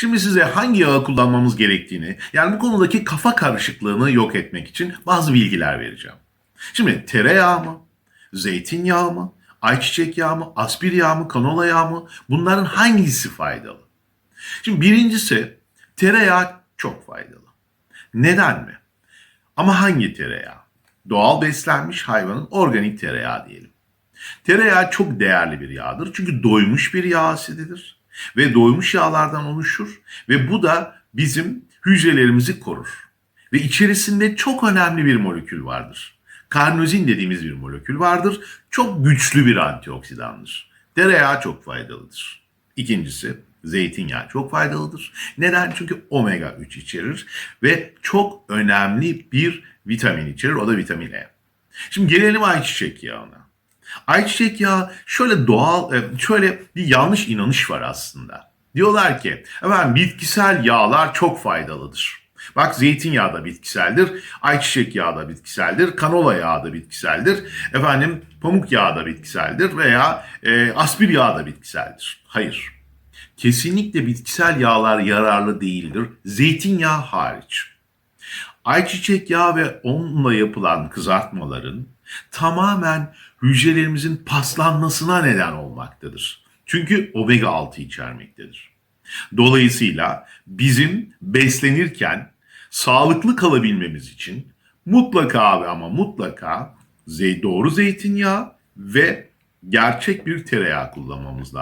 Şimdi size hangi yağı kullanmamız gerektiğini, yani bu konudaki kafa karışıklığını yok etmek için bazı bilgiler vereceğim. Şimdi tereyağı mı, zeytinyağı mı, ayçiçek yağı mı, aspir yağı mı, kanola yağı mı bunların hangisi faydalı? Şimdi birincisi tereyağı çok faydalı. Neden mi? Ama hangi tereyağı? Doğal beslenmiş hayvanın organik tereyağı diyelim. Tereyağı çok değerli bir yağdır. Çünkü doymuş bir yağ asididir. Ve doymuş yağlardan oluşur. Ve bu da bizim hücrelerimizi korur. Ve içerisinde çok önemli bir molekül vardır. Karnozin dediğimiz bir molekül vardır. Çok güçlü bir antioksidandır. Tereyağı çok faydalıdır. İkincisi zeytinyağı çok faydalıdır. Neden? Çünkü omega 3 içerir ve çok önemli bir vitamin içerir. O da vitamin E. Şimdi gelelim ayçiçek yağına. Ayçiçek yağı şöyle doğal, e, şöyle bir yanlış inanış var aslında. Diyorlar ki efendim bitkisel yağlar çok faydalıdır. Bak zeytinyağı da bitkiseldir, ayçiçek yağı da bitkiseldir, kanola yağı da bitkiseldir, efendim pamuk yağı da bitkiseldir veya e, aspir yağı da bitkiseldir. Hayır. Kesinlikle bitkisel yağlar yararlı değildir. Zeytinyağı hariç. Ayçiçek yağı ve onunla yapılan kızartmaların tamamen hücrelerimizin paslanmasına neden olmaktadır. Çünkü omega 6 içermektedir. Dolayısıyla bizim beslenirken sağlıklı kalabilmemiz için mutlaka ve ama mutlaka doğru zeytinyağı ve gerçek bir tereyağı kullanmamız lazım.